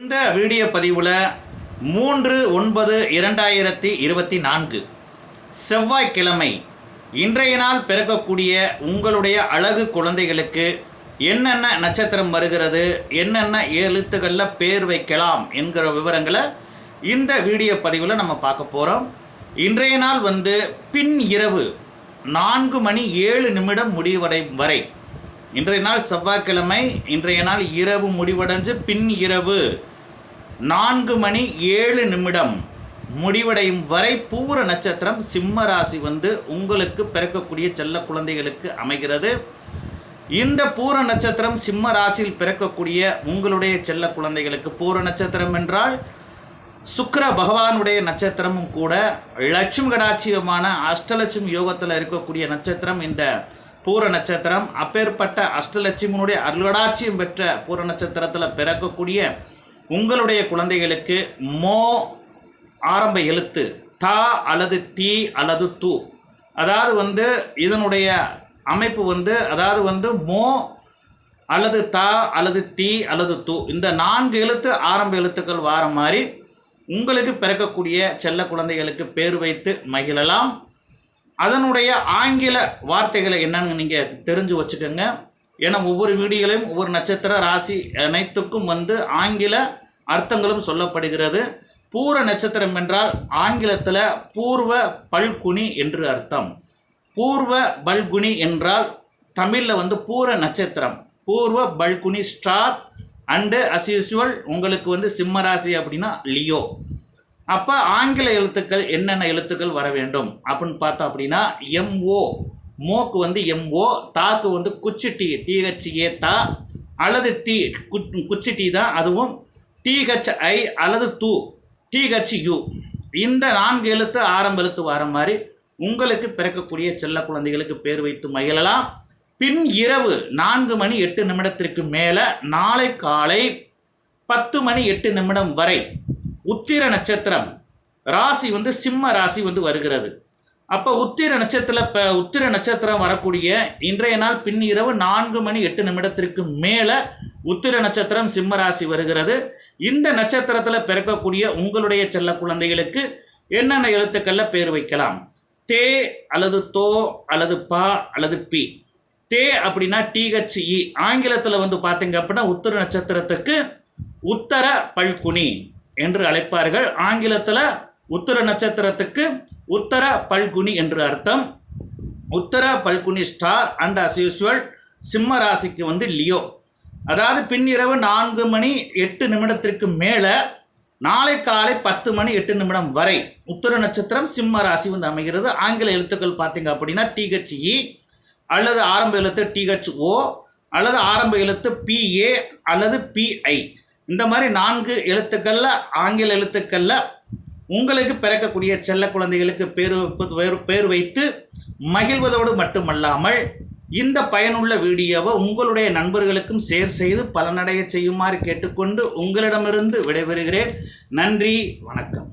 இந்த வீடியோ பதிவில் மூன்று ஒன்பது இரண்டாயிரத்தி இருபத்தி நான்கு செவ்வாய்க்கிழமை இன்றைய நாள் பிறக்கக்கூடிய உங்களுடைய அழகு குழந்தைகளுக்கு என்னென்ன நட்சத்திரம் வருகிறது என்னென்ன எழுத்துக்களில் பேர் வைக்கலாம் என்கிற விவரங்களை இந்த வீடியோ பதிவில் நம்ம பார்க்க போகிறோம் இன்றைய நாள் வந்து பின் இரவு நான்கு மணி ஏழு நிமிடம் முடிவடை வரை. இன்றைய நாள் செவ்வாய்க்கிழமை இன்றைய நாள் இரவு முடிவடைஞ்சு பின் இரவு. நான்கு மணி ஏழு நிமிடம். முடிவடையும் வரை பூர நட்சத்திரம் சிம்ம ராசி வந்து உங்களுக்கு பிறக்கக்கூடிய செல்ல குழந்தைகளுக்கு அமைகிறது. இந்த பூர நட்சத்திரம் சிம்ம ராசியில் பிறக்கக்கூடிய உங்களுடைய செல்ல குழந்தைகளுக்கு பூர நட்சத்திரம் என்றால் சுக்கர பகவானுடைய நட்சத்திரமும் கூட லட்சுமி கடாட்சியமான அஷ்டலட்சுமி யோகத்தில் இருக்கக்கூடிய நட்சத்திரம் இந்த பூர நட்சத்திரம். அப்பேற்பட்ட அஷ்டலட்சுமியினுடைய அருளடாட்சியம் பெற்ற பூர நட்சத்திரத்தில் பிறக்கக்கூடிய உங்களுடைய குழந்தைகளுக்கு மோ ஆரம்ப எழுத்து தா அல்லது தீ அல்லது து. அதாவது வந்து இதனுடைய அமைப்பு வந்து அதாவது வந்து மோ அல்லது தா அல்லது தீ அல்லது து. இந்த நான்கு எழுத்து ஆரம்ப எழுத்துக்கள் வார மாதிரி உங்களுக்கு பிறக்கக்கூடிய செல்ல குழந்தைகளுக்கு பேர் வைத்து மகிழலாம். அதனுடைய ஆங்கில வார்த்தைகளை என்னன்னு நீங்கள் தெரிஞ்சு வச்சுக்கோங்க. ஏன்னா ஒவ்வொரு வீடியோலையும் ஒவ்வொரு நட்சத்திர ராசி அனைத்துக்கும் வந்து ஆங்கில அர்த்தங்களும் சொல்லப்படுகிறது. பூர நட்சத்திரம் என்றால் ஆங்கிலத்தில் பூர்வ பல்குனி என்று அர்த்தம். பூர்வ பல்குனி என்றால் தமிழில் வந்து பூர நட்சத்திரம். Purva Phalguni star and as usual உங்களுக்கு வந்து சிம்ம ராசி அப்படின்னா லியோ. அப்போ ஆங்கில எழுத்துக்கள் என்னென்ன எழுத்துக்கள் வர வேண்டும் அப்படின்னு பார்த்தோம் அப்படின்னா எம்ஓ மோக்கு வந்து எம்ஓ தாக்கு வந்து குச்சி டி டிஹெச்ஏ தா அல்லது டி கு- குச்சி டி தான் அதுவும் டிஹெச்ஐ அல்லது து டிஹெச்யூ. இந்த நான்கு எழுத்து ஆரம்ப எழுத்து வர மாதிரி உங்களுக்கு பிறக்கக்கூடிய செல்ல குழந்தைகளுக்கு பேர் வைத்து மகிழலாம். பின் இரவு நான்கு மணி எட்டு நிமிடத்திற்கு மேலே நாளை காலை பத்து மணி எட்டு நிமிடம் வரை உத்திர நட்சத்திரம். ராசி வந்து சிம்ம ராசி வந்து வருகிறது. அப்போ உத்திர நட்சத்திர இப்போ உத்திர நட்சத்திரம் வரக்கூடிய இன்றைய நாள் பின் இரவு நான்கு மணி எட்டு நிமிடத்திற்கு மேலே உத்திர நட்சத்திரம் சிம்ம ராசி வருகிறது. இந்த நட்சத்திரத்தில் பிறக்கக்கூடிய உங்களுடைய செல்ல குழந்தைகளுக்கு என்னென்ன எழுத்துக்களில் பேர் வைக்கலாம்? தே அல்லது தோ அல்லது பா அல்லது பி. தே அப்படின்னா டிஹெச்இ. ஆங்கிலத்தில் வந்து பார்த்தீங்க அப்படின்னா உத்திர நட்சத்திரத்துக்கு உத்தர பல்குனி என்று அழைப்பார்கள். ஆங்கிலத்தில் உத்தர நட்சத்திரத்துக்கு உத்தர பல்குனி என்று அர்த்தம். Uttara Phalguni star and as usual சிம்ம ராசிக்கு வந்து லியோ. அதாவது பின்னிரவு நான்கு மணி எட்டு நிமிடத்திற்கு மேலே நாளை காலை பத்து மணி எட்டு நிமிடம் வரை உத்தர நட்சத்திரம் சிம்ம ராசி வந்து அமைகிறது. ஆங்கில எழுத்துக்கள் பார்த்தீங்க அப்படின்னா டிஹெச்இ அல்லது ஆரம்ப எழுத்து டிஹெச்ஓ அல்லது ஆரம்ப எழுத்து பிஏ அல்லது பிஐ இந்த மாதிரி நான்கு எழுத்துக்களில் ஆங்கில எழுத்துக்களில் உங்களுக்கு பிறக்கக்கூடிய செல்ல குழந்தைகளுக்கு பேர் வைப்பு- பேர் வைத்து மகிழ்வதோடு மட்டுமல்லாமல் இந்த பயனுள்ள வீடியோவை உங்களுடைய நண்பர்களுக்கும் ஷேர் செய்து பலனடைய செய்யுமாறு கேட்டுக்கொண்டு உங்களிடமிருந்து விடைபெறுகிறேன். நன்றி வணக்கம்.